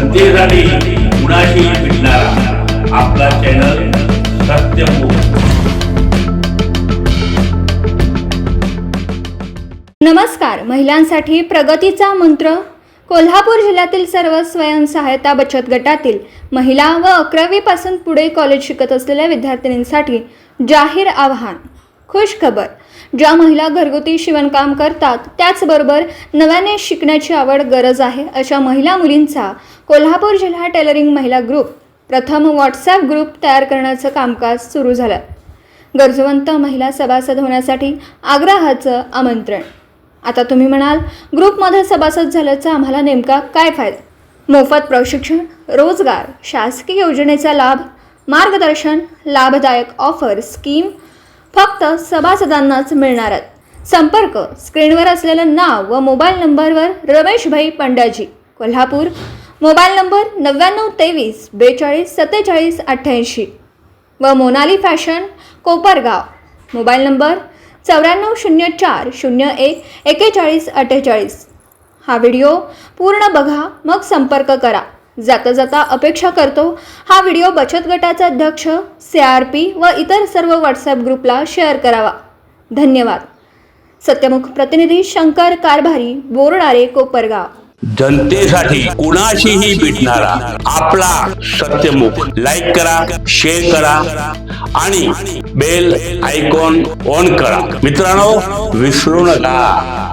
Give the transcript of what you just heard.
जनतेसाठी कुणाशी भेटणारा. आपला चॅनल नमस्कार महिलांसाठी प्रगतीचा मंत्र. कोल्हापूर जिल्ह्यातील सर्व स्वयंसहायता बचत गटातील महिला व अकरावीपासून पुढे कॉलेज शिकत असलेल्या विद्यार्थिनींसाठी जाहीर आवाहन. खुश खबर. ज्या महिला घरगुती शिवणकाम करतात त्याचबरोबर नव्याने शिकण्याची आवड गरज आहे अशा महिला मुलींचा कोल्हापूर जिल्हा टेलरिंग महिला ग्रुप प्रथम व्हॉट्सॲप ग्रुप तयार करण्याचं कामकाज सुरू झालं. गरजवंत महिला सभासद होण्यासाठी आग्रहाचं आमंत्रण. आता तुम्ही म्हणाल ग्रुपमध्ये सभासद झाल्याचा आम्हाला नेमका काय फायदा? मोफत प्रशिक्षण रोजगार शासकीय योजनेचा लाभ मार्गदर्शन लाभदायक ऑफर स्कीम फक्त सभासदांनाच मिळणार आहेत. संपर्क स्क्रीनवर असलेलं नाव व मोबाईल नंबरवर रमेशभाई पंडाजी कोल्हापूर. मोबाईल नंबर नव्याण्णव तेवीस बेचाळीस सत्तेचाळीस अठ्ठ्याऐंशी. व Monali fashion Kopargaon. Mobile number चौऱ्याण्णव शून्य चार शून्य एक एक्केचाळीस अठ्ठेचाळीस. हा व्हिडिओ पूर्ण बघा मग संपर्क करा. जाता जाता अपेक्षा करतो. हा व्हिडिओ बचत गटाचे अध्यक्ष सी आर पी व इतर सर्व व्हॉट्सॲप ग्रुपला शेअर करावा. धन्यवाद. सत्यमुख प्रतिनिधी शंकर कारभारी बोरडारे कोपरगाव. जनतेसाठी कुणाशीही भेटणारा आपला सत्यमुख लाईक करा शेअर करा आणि बेल आयकॉन ऑन करा. मित्रांनो विसरू नका.